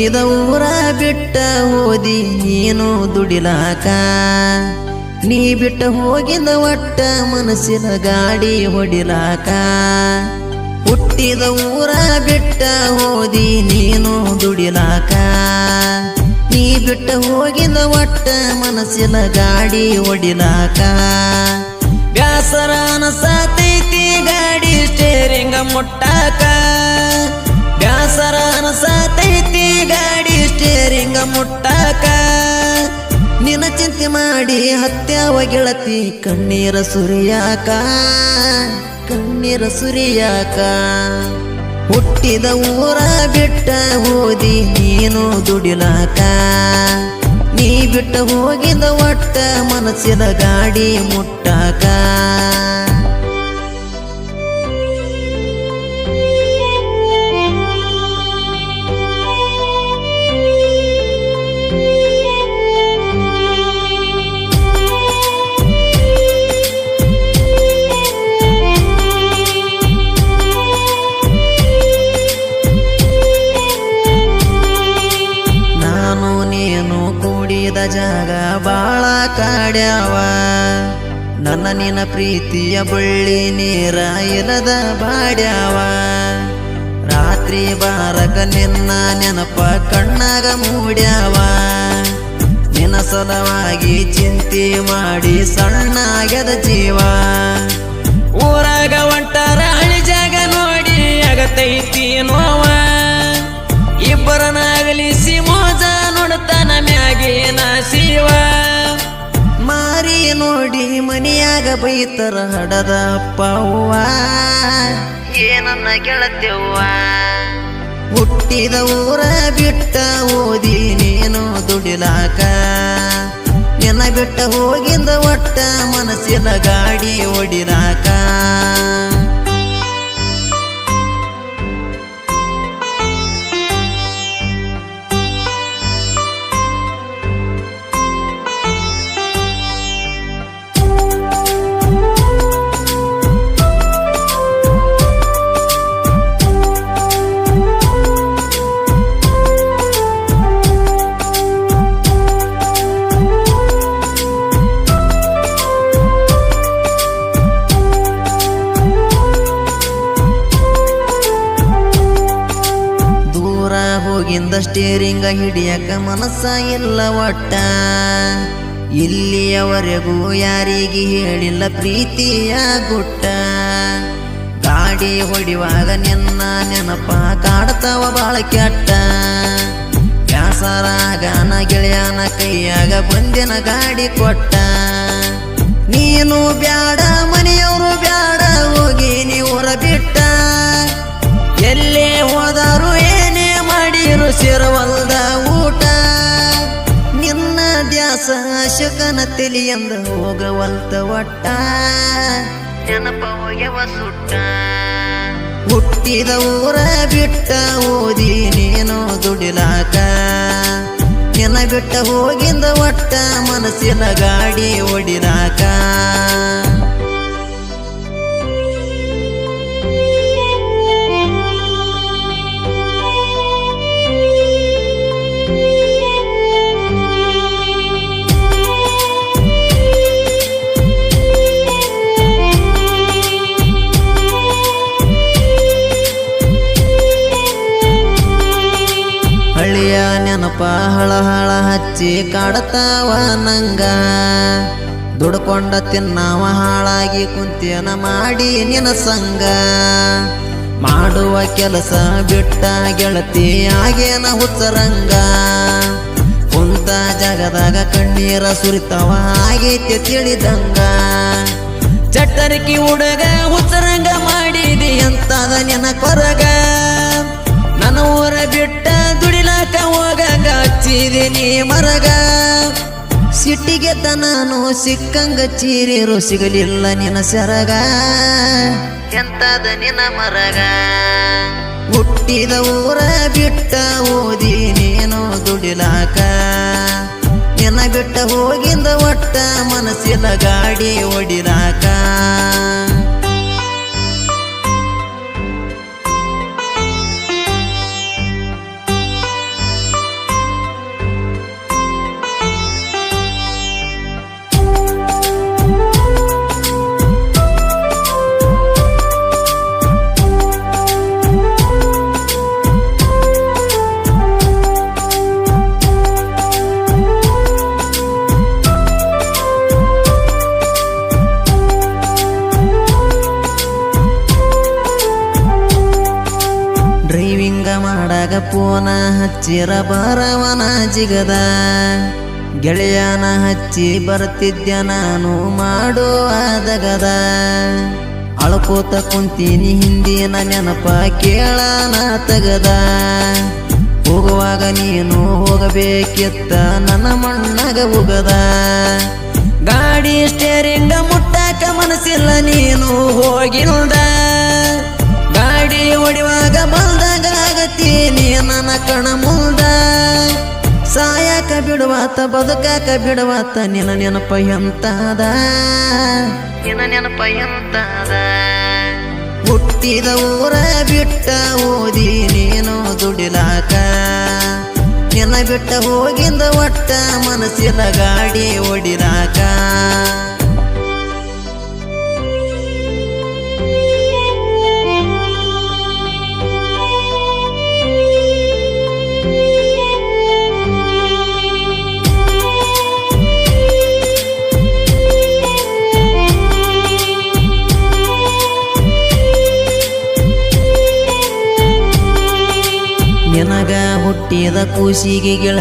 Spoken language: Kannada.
ಹುಟ್ಟಿದ ಊರ ಬಿಟ್ಟ ಓದಿ ನೀನು ದುಡಿಲಾಕ. ನೀ ಬಿಟ್ಟ ಹೋಗಿದ ಒಟ್ಟ ಮನಸ್ಸಿನ ಗಾಡಿ ಹೊಡಿಲಾಕ. ಹುಟ್ಟಿದ ಊರ ಬಿಟ್ಟ ಓದಿ ನೀನು ದುಡಿಲಾಕ. ನೀ ಬಿಟ್ಟ ಹೋಗಿದ ಒಟ್ಟ ಮನಸ್ಸಿನ ಗಾಡಿ ಹೊಡಿಲಾಕ. ಬ್ಯಾಸರನ ಸಾತೈತಿ ಗಾಡಿ ಸ್ಟೇರಿಂಗ ಮುಟ್ಟಾಕ. ಬ್ಯಾಸರನ ಅನಸತೈತಿ ಗಾಡಿ ಸ್ಟೇರಿಂಗ ಮುಟ್ಟಾಕ. ನಿನ್ನ ಚಿಂತೆ ಮಾಡಿ ಹತ್ಯಾವ ಗೆಳತಿ, ಕಣ್ಣೀರ ಸುರಿಯಾಕ. ಕಣ್ಣೀರ ಸುರಿಯಾಕ. ಹುಟ್ಟಿದ ಊರ ಬಿಟ್ಟ ಹೋದಿ, ನೀನು ದುಡಿಲಾಕ. ನೀ ಬಿಟ್ಟ ಹೋಗಿದ ಒಟ್ಟ ಮನಸ್ಸಿನ ಗಾಡಿ ಮುಟ್ಟಾಕ. ಕಾಡ್ಯಾವ? ನನ್ನ ನಿನ್ನ ಪ್ರೀತಿಯ ಬಳ್ಳಿ ನೀರ ಇರದ ಬಾಡ್ಯಾವ? ರಾತ್ರಿ ಬಾರಕ ನಿನ್ನ ನೆನಪ ಕಣ್ಣಾಗ ಮೂಡ್ಯಾವ? ನಿನ್ನ ಸಲವಾಗಿ ಚಿಂತೆ ಮಾಡಿ ಸಣ್ಣಾಗ್ಯದ ಜೀವ? ಮನಿಯಾಗ ಬೈತರ ಹಡದ ಅಪ್ಪವ್ವ. ಏನನ್ನ ಗೆಳತೆವ್ವ ಹುಟ್ಟಿದ ಊರ ಬಿಟ್ಟ ಓದಿ ನೀನು ದುಡಿಲಾಕ. ಎನ್ನ ಬಿಟ್ಟ ಹೋಗಿಂದ ಒಟ್ಟ ಮನಸ್ಸಿನ ಗಾಡಿ ಹೊಡಿಲಾಕ ಹೋಗಿಂದ ಸ್ಟೇರಿಂಗ ಹಿಡಿಯಕ ಮನಸ್ಸ ಇಲ್ಲ ಒಟ್ಟ. ಇಲ್ಲಿಯವರೆಗೂ ಯಾರಿಗೆ ಹೇಳಿಲ್ಲ ಪ್ರೀತಿಯ ಗುಟ್ಟ. ಗಾಡಿ ಹೊಡಿವಾಗ ನಿನ್ನ ನೆನಪ ಕಾಡ್ತಾವ ಬಾಳ ಕೆಟ್ಟ. ಬ್ಯಾಸರಾಗನ ಗೆಳೆಯನ ಕೈಯಾಗ ಬಂದಿನ ಗಾಡಿ ಕೊಟ್ಟ. ನೀನು ಬ್ಯಾಡ ಮನೆಯವರು ಶಕನ ತಿಳಿಯಂದ ಹೋಗವಲ್ತ ಒಟ್ಟ. ನೆನಪ ಸುಟ್ಟ. ಹುಟ್ಟಿದ ಊರ ಬಿಟ್ಟ ಓದಿ ನೀನು ದುಡಿಲಾಕ. ನಿನ್ನ ಬಿಟ್ಟ ಹೋಗಿಂದ ಒಟ್ಟ ಮನಸ್ಸಿನ ಗಾಡಿ ಹೊಡಿಲಾಕ ಹಳ ಹಳ ಹಚ್ಚಿ ಕಾಡತಾವ ನಂಗ. ದುಡ್ಕೊಂಡ ತಿನ್ನವ ಹಾಳಾಗಿ ಕುಂತಿಯನ ಮಾಡಿ ನಿನ ಸಂಗ. ಮಾಡುವ ಕೆಲಸ ಬಿಟ್ಟ ಗೆಳತಿ ಆಗೇನ ಹುಚ್ಚರಂಗ ಕುಂತ ಜಗದಾಗ ಕಣ್ಣೀರ ಸುರಿತವ ಆಗೈತೆ ತಿಳಿದಂಗ. ಚಟ್ಟರಿಕಿ ಹುಡುಗ ಹುಚ್ಚರಂಗ ಮಾಡಿದಿ ಮರಗ. ಸಿಟ್ಟಿಗೆ ತನಾನು ಸಿಕ್ಕಂಗ ಚೀರಿರು ಸಿಗಲಿಲ್ಲ ನಿನ ಸರಗ. ಎಂತದ ನಿನ ಮರಗ? ಹುಟ್ಟಿದ ಊರ ಬಿಟ್ಟ ಓದಿ ನೀನು ದುಡಿಲಾಕ. ನಿನ್ನ ಬಿಟ್ಟ ಹೋಗಿಂದ ಒಟ್ಟ ಮನಸ್ಸಿನ ಗಾಡಿ ಹೊಡಿಲಾಕ ಪೋನ ಹಚ್ಚಿರ ಬರವನ ಜಿಗದ. ಗೆಳೆಯನ ಹಚ್ಚಿ ಬರ್ತಿದ್ಯ ನಾನು ಮಾಡುವಾದಗದ ಅಳ್ಕೋತ ಕುಂತೀನಿ ಹಿಂದಿನ ನೆನಪ ಕೇಳನ ತಗದ. ಹೋಗುವಾಗ ನೀನು ಹೋಗಬೇಕಿತ್ತ ನನ್ನ ಮಣ್ಣಗ ಹೋಗದ ಗಾಡಿ ಸ್ಟೇರಿಂಗ ಮುಟ್ಟಾಕ ಮನಸ್ಸಿಲ್ಲ ನೀನು ಹೋಗಿಲ್ದ. ಬಿಡುವಾತ, ಬದುಕಾಕ ಬಿಡುವಾತ, ನಿನ್ನ ನೆನಪ ಎಂತಾದ? ನಿನ್ನ ನೆನಪ ಎಂತಾದ? ಹುಟ್ಟಿದ ಊರ ಬಿಟ್ಟ ಓದಿ ನೀನು ದುಡಿಲಾಕ? ನಿನ್ನ ಬಿಟ್ಟ ಹೋಗಿಂದ ಒಟ್ಟ ಮನಸ್ಸಿನ ಗಾಡಿ ಹೊಡಿಲಾಕ ಕೂಸಿಗೆ ಗೆಳ